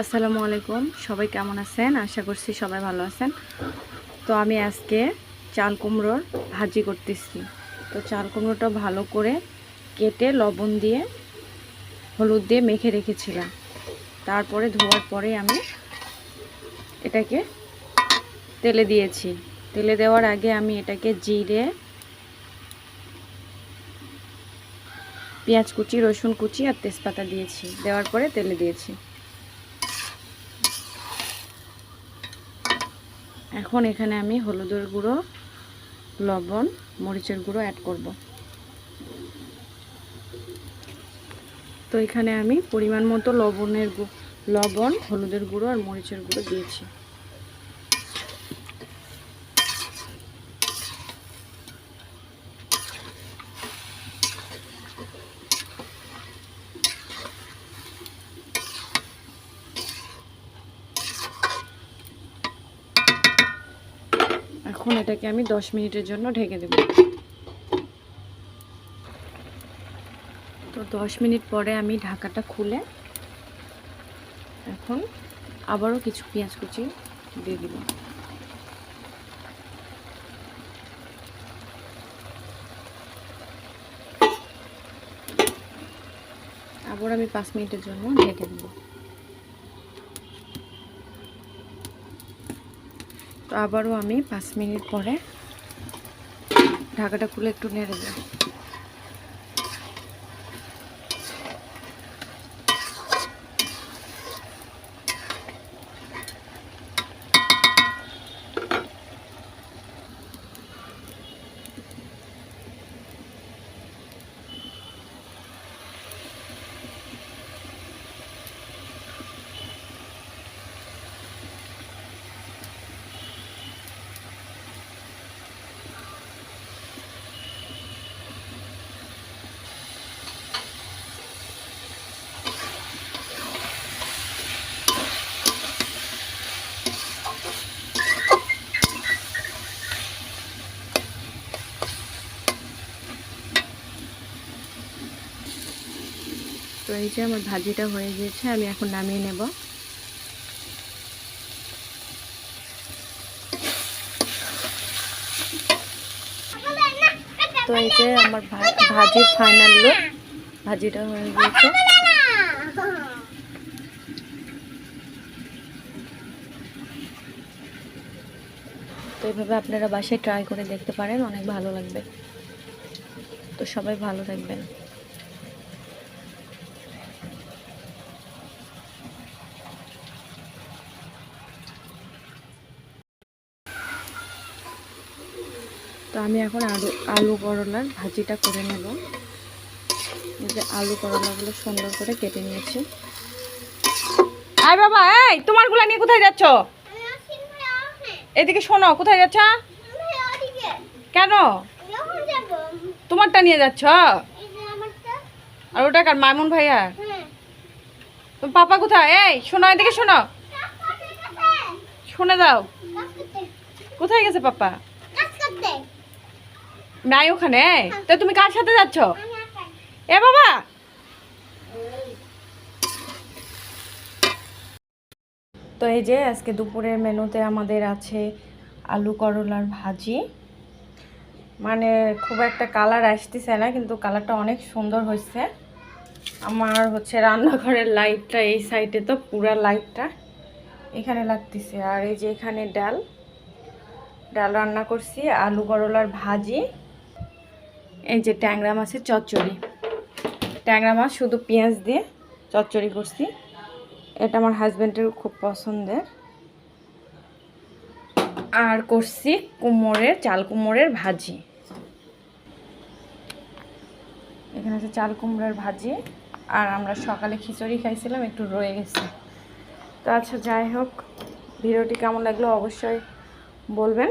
আসসালামু আলাইকুম। সবাই কেমন আছেন? আশা করছি সবাই ভালো আছেন। তো আমি আজকে চাল কুমড়োর ভাজি করতেছি। তো চাল কুমড়োটা ভালো করে কেটে লবণ দিয়ে, হলুদ দিয়ে মেখে রেখেছিলাম। তারপরে ধোয়ার পরে আমি এটাকে তেলে দিয়েছি। তেলে দেওয়ার আগে আমি এটাকে জিরে, পেঁয়াজ কুচি, রসুন কুচি আর তেজপাতা দিয়েছি। দেওয়ার পরে তেলে দিয়েছি। এখন এখানে আমি হলুদের গুঁড়ো, লবণ, মরিচের গুঁড়ো অ্যাড করব। তো এখানে আমি পরিমাণ মতো লবণের লবণ, হলুদের গুঁড়ো আর মরিচের গুঁড়ো দিয়েছি। এখন এটাকে আমি দশ মিনিটের জন্য ঢেকে দেব। তো দশ মিনিট পরে আমি ঢাকাটা খুলে এখন আবারও কিছু পেঁয়াজ কুচি দিয়ে দিব। আবার আমি পাঁচ মিনিটের জন্য ঢেকে দেব। তো আবারও আমি পাঁচ মিনিট পরে ঢাকাটা খুলে একটু নেড়ে দেব তো এই যে আমার ভাজিটা হয়ে গিয়েছে, আমি এখন নামিয়ে নেব। তো এই যে আমার ভাজির ফাইনাল লুক ভাজিটা হয়ে গিয়েছে। তো এইভাবে আপনারা বাসায় ট্রাই করে দেখতে পারেন, অনেক ভালো লাগবে। তো সবাই ভালো থাকবেন। তো আমি এখন আলু আলু করলার ভাজিটা করে নেব। এই যে আলু করলাগুলো সুন্দর করে কেটে নিয়েছি। আয় বাবা এই তোমারগুলা নিয়ে কোথায় যাচ্ছ? এদিকে শোনো কোথায় যাচ্ছ? কেন? তোমারটা নিয়ে যাচ্ছ? আর ওটা কার মামুন ভাইয়া? তো পাপা কোথায়? এই শোনো এদিকে শোনো। শুনে দাও কোথায় গেছে পাপা? নাই ওখানে তো তুমি কার সাথে যাচ্ছ? এ বাবা! তো এই যে আজকে দুপুরের মেনুতে আমাদের আছে আলু করলার ভাজি। মানে খুব একটা কালার আসতেছে না কিন্তু কালারটা অনেক সুন্দর হয়েছে। আমার হচ্ছে রান্নাঘরের লাইটটা এই সাইডে তো পুরা লাইটটা এখানে লাগতেছে। আর এই যে এখানে ডাল ডাল রান্না করছি আলু করলার ভাজি। এই যে ট্যাংরা মাছের চচ্চড়ি। ট্যাংরা মাছ শুধু পেঁয়াজ দিয়ে চচ্চড়ি করছি। এটা আমার হাজব্যান্ডের খুব পছন্দের। আর করছি কুমোরের, চাল কুমোরের ভাজি। এখানে আছে চাল কুমড়োর ভাজি। আর আমরা সকালে খিচুড়ি খাইছিলাম, একটু রয়ে গেছে। তো আচ্ছা যাই হোক, ভিডিওটি কেমন লাগল অবশ্যই বলবেন।